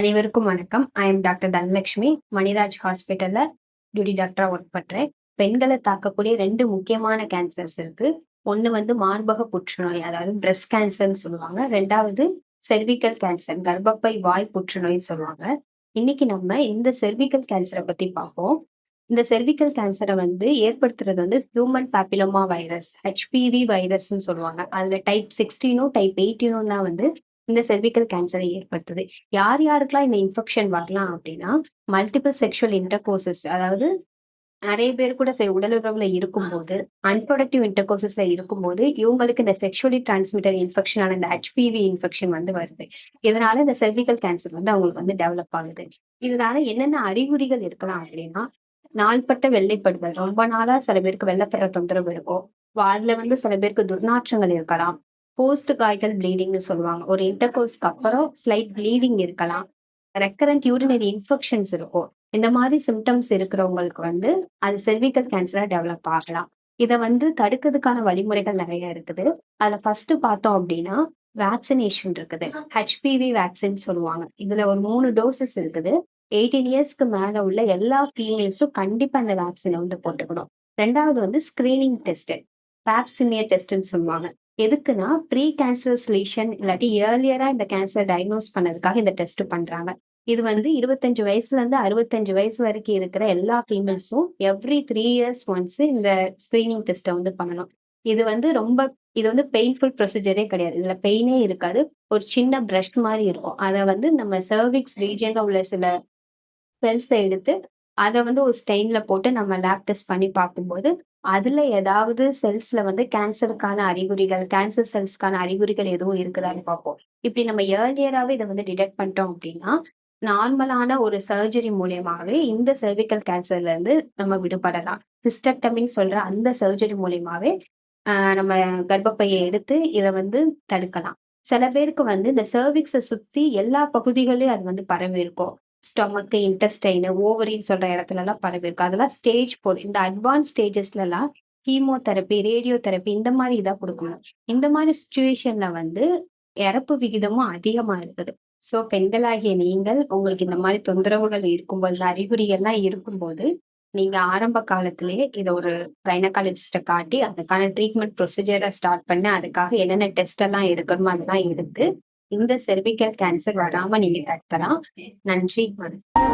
அனைவருக்கும் வணக்கம். I am doctor Dhanalakshmi. Maniraj ஹாஸ்பிட்டல்ல டியூட்டி டாக்டரா ஒர்க் பண்றேன். பெண்களை தாக்கக்கூடிய ரெண்டு முக்கியமான கேன்சர்ஸ் இருக்கு. ஒன்னு வந்து மார்பக புற்றுநோய் அதாவது பிரஸ்ட் கேன்சர்னு சொல்லுவாங்க. ரெண்டாவது செர்விக்கல் கேன்சர் கர்ப்பப்பை வாய் புற்றுநோய்னு சொல்லுவாங்க. இன்னைக்கு நம்ம இந்த செர்விக்கல் கேன்சரை பத்தி பார்ப்போம். இந்த செர்விக்கல் கேன்சரை வந்து ஏற்படுத்துறது வந்து ஹியூமன் பாப்பிலோமா வைரஸ் ஹெச்பிவி வைரஸ்ன்னு சொல்லுவாங்க. அதுல டைப் சிக்ஸ்டீனும் டைப் எயிட்டீனும் தான் வந்து இந்த செர்விக்கல் கேன்சரை ஏற்படுத்துது. யார் யாருக்கெல்லாம் இந்த இன்ஃபெக்ஷன் வரலாம் அப்படின்னா மல்டிபிள் செக்ஷுவல் இன்டர்கோசஸ் அதாவது நிறைய பேர் கூட சரி உடல் உறவுல இருக்கும்போது அன்ப்ரொடக்டிவ் இன்டர்கோசஸ்ல இருக்கும்போது இவங்களுக்கு இந்த செக்ஷுவலி டிரான்ஸ்மிட்டட் இன்ஃபெக்ஷனான இந்த ஹெச்பிவி இன்ஃபெக்ஷன் வந்து வருது. இதனால இந்த செர்விக்கல் கேன்சர் வந்து அவங்களுக்கு வந்து டெவலப் ஆகுது. இதனால என்னென்ன அறிகுறிகள் இருக்கலாம் அப்படின்னா நாள்பட்ட வெள்ளைப்படுதல். ரொம்ப நாளா சில பேருக்கு வெள்ளப்படுற தொந்தரவு இருக்கும் அதுல வந்து சில பேருக்கு துர்நாற்றங்கள் இருக்கலாம். போஸ்ட் காய்கல் ப்ளீடிங்னு சொல்லுவாங்க. ஒரு இன்டர்கோர்ஸ்க்கு அப்புறம் ஸ்லைட் ப்ளீடிங் இருக்கலாம். ரெக்கரண்ட் யூரினரி இன்ஃபெக்ஷன்ஸ் இருக்கும். இந்த மாதிரி சிம்டம்ஸ் இருக்கிறவங்களுக்கு வந்து அது செர்விக்கல் கேன்சராக டெவலப் ஆகலாம். இதை வந்து தடுக்கிறதுக்கான வழிமுறைகள் நிறைய இருக்குது. அதில் ஃபர்ஸ்ட் பார்த்தோம் அப்படின்னா வேக்சினேஷன் இருக்குது. ஹெச்பிவி வேக்சின் சொல்லுவாங்க. இதுல ஒரு மூணு டோசஸ் இருக்குது. எயிட்டீன் இயர்ஸ்க்கு மேல உள்ள எல்லா ஃபீமேல்ஸும் கண்டிப்பா அந்த வேக்சினை வந்து போட்டுக்கணும். ரெண்டாவது வந்து ஸ்கிரீனிங் டெஸ்ட் பேப்சிமியர் டெஸ்ட்னு சொல்லுவாங்க. எதுக்குன்னா ப்ரீ கேன்சரஸ் லீஷன் இல்லாட்டி ஏர்லியரா இந்த கேன்சர் டயக்னோஸ் பண்ணதுக்காக இந்த டெஸ்ட் பண்றாங்க. இது வந்து இருபத்தஞ்சு வயசுல இருந்து அறுபத்தஞ்சு வயசு வரைக்கும் இருக்கிற எல்லா ஃபீமேல்ஸும் எவ்ரி த்ரீ இயர்ஸ் ஒன்ஸ் இந்த ஸ்கிரீனிங் டெஸ்ட்டை வந்து பண்ணணும். இது வந்து ரொம்ப இது வந்து பெயின்ஃபுல் ப்ரொசீஜரே கிடையாது. இதுல பெயினே இருக்காது. ஒரு சின்ன ப்ரஷ் மாதிரி இருக்கும். அதை வந்து நம்ம சர்விக்ஸ் ரீஜன்ல உள்ள சில செல்ஸை எடுத்து அதை வந்து ஒரு ஸ்டெயின்ல போட்டு நம்ம லேப் டெஸ்ட் பண்ணி பார்க்கும்போது அதுல ஏதாவது செல்ஸ்ல வந்து கேன்சருக்கான அறிகுறிகள் கேன்சர் செல்ஸ்க்கான அறிகுறிகள் எதுவும் இருக்குதான்னு பார்ப்போம். இப்படி நம்ம ஏர்லியராகவே இதை வந்து டிடெக்ட் பண்ணிட்டோம் அப்படின்னா நார்மலான ஒரு சர்ஜரி மூலியமாகவே இந்த சர்விக்கல் கேன்சர்ல இருந்து நம்ம விடுபடலாம். சிஸ்டக்டமின்னு சொல்ற அந்த சர்ஜரி மூலியமாவே நம்ம கர்ப்பப்பையை எடுத்து இதை வந்து தடுக்கலாம். சில பேருக்கு வந்து இந்த சர்விக்ஸை சுத்தி எல்லா பகுதிகளையும் அது வந்து பரவி இருக்கும் ஸ்டொமக்கு இன்டெஸ்டைன் ஓவரின்னு சொல்ற இடத்துல எல்லாம் பரவி இருக்கும் அதெல்லாம் ஸ்டேஜ் போர் இந்த அட்வான்ஸ் ஸ்டேஜஸ்ல எல்லாம் கீமோதெரப்பி ரேடியோ தெரப்பி இந்த மாதிரி இதாக கொடுக்கணும். இந்த மாதிரி சுச்சுவேஷன்ல வந்து இறப்பு விகிதமும் அதிகமா இருக்குது. ஸோ பெண்களாகிய நீங்கள் உங்களுக்கு இந்த மாதிரி தொந்தரவுகள் இருக்கும்போது இந்த அறிகுறிகள்லாம் இருக்கும்போது நீங்க ஆரம்ப காலத்திலேயே இதை ஒரு கைனகாலஜிஸ்ட காட்டி அதுக்கான ட்ரீட்மெண்ட் ப்ரொசீஜரை ஸ்டார்ட் பண்ணி அதுக்காக என்னென்ன டெஸ்ட் எல்லாம் எடுக்கணுமோ அதெல்லாம் எடுத்து இந்த செர்விக்கல் கேன்சர் வராம நீங்க தடுக்கலாம். நன்றி வணக்கம்.